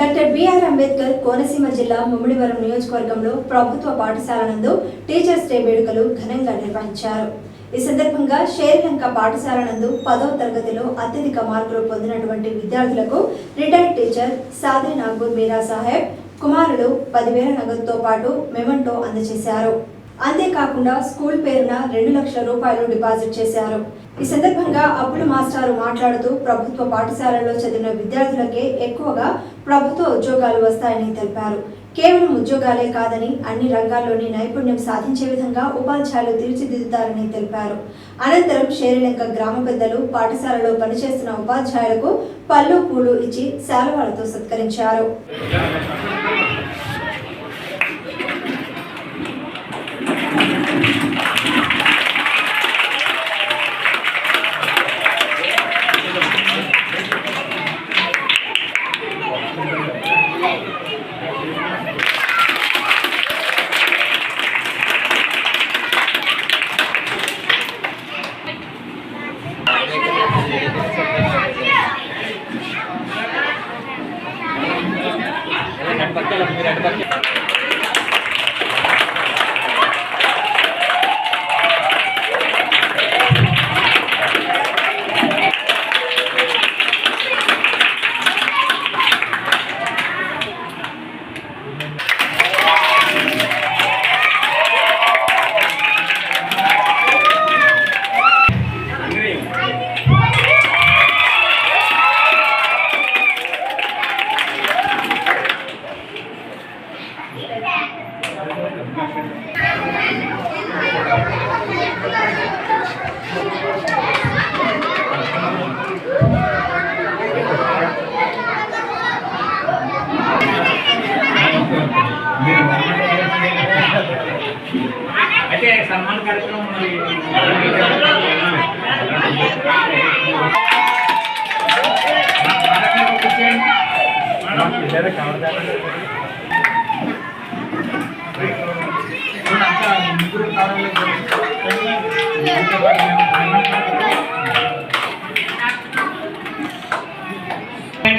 Doctor BR Ambedkar Konaseema జిల్లా ముమ్మిడివరం నియోజకవర్గంలో ప్రభుత్వ పాఠశాల నందు టీచర్స్ డే వేడుకలు ఘనంగా నిర్వహించారు. ఈ సందర్భంగా షేర్లంక పాఠశాల నందు పదవ తరగతిలో అత్యధిక మార్కులు పొందినటువంటి విద్యార్థులకు రిటైర్డ్ టీచర్ సాదే నాగూర్ మీరా సాహెబ్ కుమారులు పదివేల నగదుతో పాటు మెమంటో అందజేశారు. అంతేకాకుండా స్కూల్ పేరున రెండు లక్షల రూపాయలు డిపాజిట్ చేశారు. ఈ సందర్భంగా అప్పుల మాస్టారు మాట్లాడుతూ ప్రభుత్వ పాఠశాలలో చదివిన విద్యార్థులకే ఎక్కువగా ప్రభుత్వ ఉద్యోగాలు వస్తాయని తెలిపారు. కేవలం ఉద్యోగాలే కాదని అన్ని రంగాల్లోని నైపుణ్యం సాధించే విధంగా ఉపాధ్యాయులు తీర్చిదిద్దుతారని తెలిపారు. అనంతరం షేరిలంక గ్రామ పెద్దలు పాఠశాలలో పనిచేస్తున్న ఉపాధ్యాయులకు పళ్ళు పూలు ఇచ్చి శాలువాలతో సత్కరించారు. la primera సన్మాన కార్యక్రమం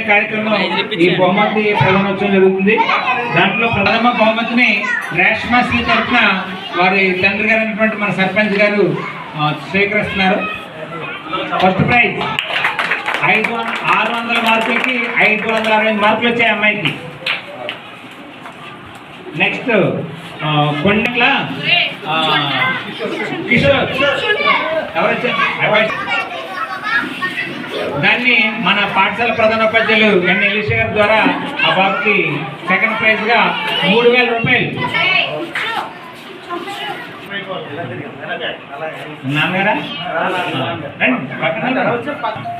కార్యక్రమం ఈ బహుమతి ప్రధానోత్సవం జరుగుతుంది. దాంట్లో ప్రథమ బహుమతిని రేష్మాశ్రీ తరఫున వారి తండ్రి గారు అయినటువంటి మన సర్పంచ్ గారు స్వీకరిస్తున్నారు. ఫస్ట్ ప్రైజ్ ఐదు ఆరు వందల మార్కులకి ఐదు వందల అరవై మార్కులు వచ్చాయి అమ్మాయికి. నెక్స్ట్ కొండల కిషోర్. దాన్ని మన పాఠశాల ప్రధానోపాధ్యాయులు ఎన్ ఎలిషా గారి ద్వారా ఆ బాబుకి సెకండ్ ప్రైజ్గా మూడు వేల రూపాయలు. నాన్నగారా?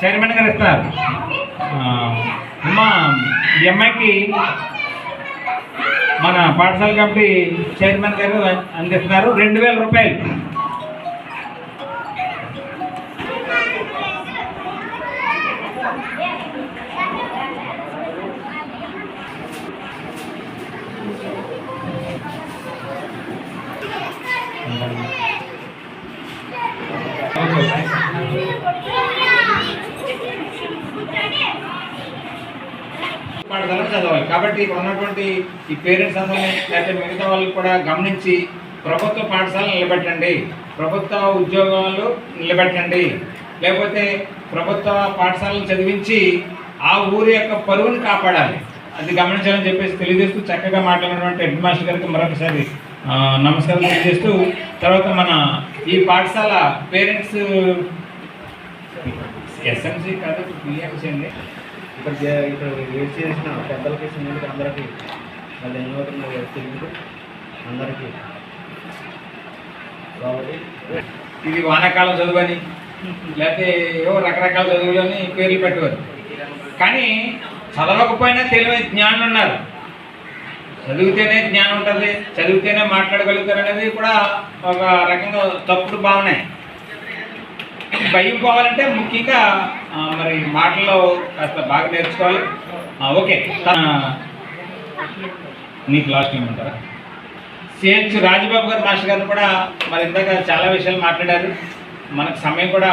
చైర్మన్ గారు ఇస్తారు అమ్మా ఈ అమ్మాయికి మన పాఠశాల కమిటీ చైర్మన్ గారు అందిస్తున్నారు. రెండు వేల రూపాయలు. పాఠశాలలో చదవాలి. కాబట్టి ఇక్కడ ఉన్నటువంటి ఈ పేరెంట్స్ అందరినీ లేకపోతే మిగతా వాళ్ళు కూడా గమనించి ప్రభుత్వ పాఠశాలను నిలబెట్టండి. ప్రభుత్వ ఉద్యోగాలు నిలబెట్టండి. లేకపోతే ప్రభుత్వ పాఠశాలను చదివించి ఆ ఊరి యొక్క పరువుని కాపాడాలి. అది గమనించాలని చెప్పేసి తెలియజేస్తూ చక్కగా మాట్లాడినటువంటి హెడ్ మాస్టర్ గారికి మరొకసారి నమస్కారం తెలియజేస్తూ తర్వాత మన ఈ పాఠశాల పేరెంట్స్ ఎస్ఎంసీ కాదు బిఎంసీ అండి. ఇక్కడ ఇక్కడ వేస్ట్ చేసిన పెద్దలకి చిన్నలకి అందరికీ. వాళ్ళు ధన్యవాదాలు తెలుగు అందరికీ. కాబట్టి ఇది వానాకాలం చదువని లేకపోతే ఏవో రకరకాల చదువులని పేర్లు పెట్టేవారు. కానీ చదవకపోయినా తెలివై జ్ఞానులు ఉన్నారు. చదివితేనే జ్ఞానం ఉంటుంది చదివితేనే మాట్లాడగలుగుతారు అనేది కూడా ఒక రకంగా తప్పుడు భావనే. భయం పోవాలంటే ముఖ్యంగా మరి మాటల్లో కాస్త బాగా నేర్చుకోవాలి. ఓకే. నీకు లాస్ట్ ఏమంటారా సిహెచ్ రాజబాబు గారు మాస్టర్ గారు కూడా మరి ఇందాక చాలా విషయాలు మాట్లాడారు. మనకు సమయం కూడా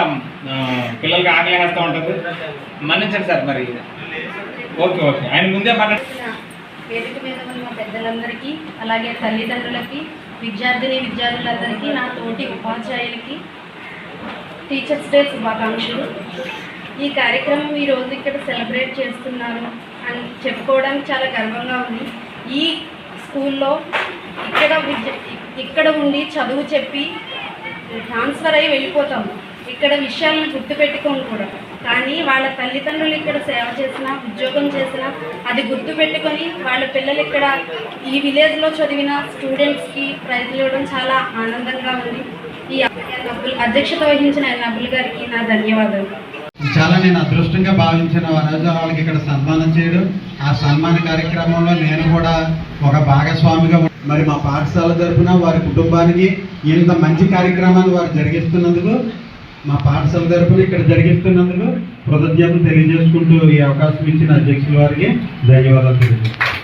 పిల్లలకి ఆకలి వేస్తూ ఉంటుంది. మన్నించండి సార్ మరి. Okay okay. ఆయన ముందే మాట్లాడ వేదిక మీద ఉన్న పెద్దలందరికీ అలాగే తల్లిదండ్రులకి విద్యార్థిని విద్యార్థులందరికీ నా తోటి ఉపాధ్యాయులకి టీచర్స్ డే శుభాకాంక్షలు. ఈ కార్యక్రమం ఈ రోజు ఇక్కడ సెలబ్రేట్ చేస్తున్నారు అని చెప్పుకోవడానికి చాలా గర్వంగా ఉంది. ఈ స్కూల్లో ఇక్కడ విద్య ఇక్కడ ఉండి చదువు చెప్పి ట్రాన్స్ఫర్ అయ్యి వెళ్ళిపోతాము ఇక్కడ విషయాలను గుర్తుపెట్టుకోము కూడా. కానీ వాళ్ళ తల్లిదండ్రులు ఇక్కడ సేవ చేసినా ఉద్యోగం చేసినా అది గుర్తుపెట్టుకొని వాళ్ళ పిల్లలు ఇక్కడ ఈ విలేజ్లో చదివిన స్టూడెంట్స్కి ప్రైజ్లు ఇవ్వడం చాలా ఆనందంగా ఉంది. నబ్బుల్ అధ్యక్షత వహించిన నబ్బుల్ గారికి నా ధన్యవాదాలు. చాలా నేను అదృష్టంగా భావించిన వనజ వాళ్ళకి ఇక్కడ సన్మానం చేయడం ఆ సన్మాన కార్యక్రమంలో నేను కూడా ఒక భాగస్వామిగా మరి మా పాఠశాల తరఫున వారి కుటుంబానికి ఇంత మంచి కార్యక్రమాన్ని వారు జరిగిస్తున్నందుకు మా పాఠశాల తరఫున ఇక్కడ జరిగిస్తున్నందుకు కృతజ్ఞతలు తెలియజేసుకుంటూ ఈ అవకాశం ఇచ్చిన అధ్యక్షుల వారికి ధన్యవాదాలు తెలియజేస్తాను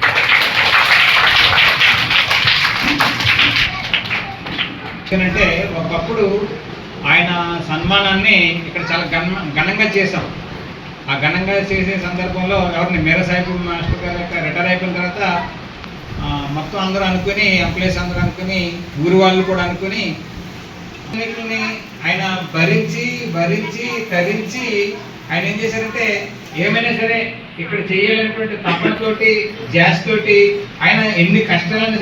ఎందుకంటే ఒకప్పుడు ఆయన సన్మానాన్ని ఇక్కడ చాలా ఘన ఘనంగా చేశాం. ఆ ఘనంగా చేసే సందర్భంలో ఎవరిని? మేర సాహిబ్ మాస్టర్ గారు యొక్క రిటైర్ అయిపోయిన తర్వాత మొత్తం అందరూ అనుకుని ఎంప్లాయీస్ అందరూ అనుకుని ఊరి వాళ్ళు కూడా అనుకుని అన్నిటిని ఆయన భరించి భరించి తరించి ఆయన ఏం చేశారంటే ఏమైనా సరే ఇక్కడ చేయాలనేటువంటి తపనతోటి జాస్ తోటి ఆయన ఎన్ని కష్టాలైనా